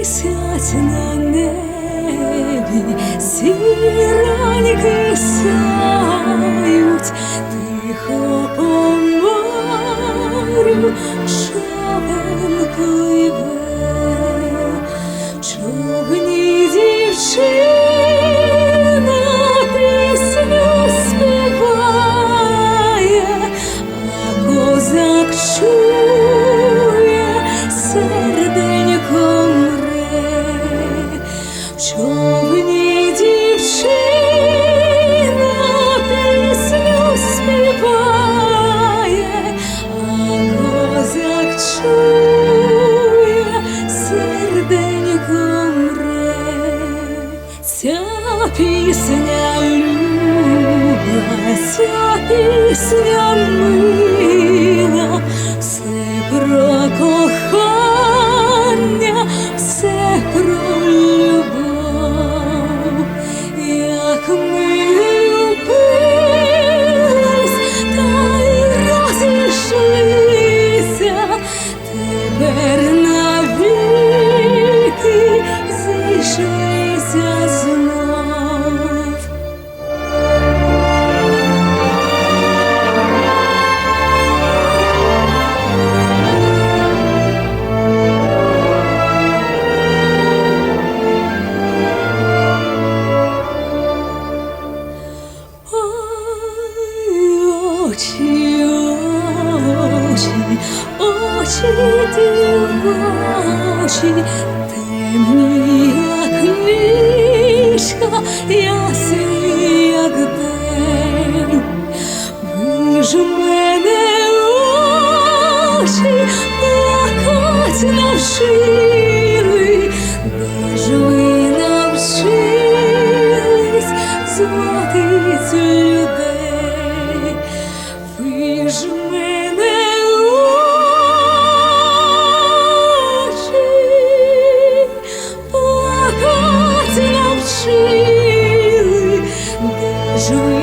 Місяць на небі, сіраньки сяють, тихо по морю човен пливе, човні дівчина пісню співає, човні дівчина пісню співає, а козак чує, серденько. Ця пісня люба, ця пісня мила, очі дівочі, темні, як нічка, ясні, як день. Ви ж мене очі плакать навчили, де ж плакать навчили,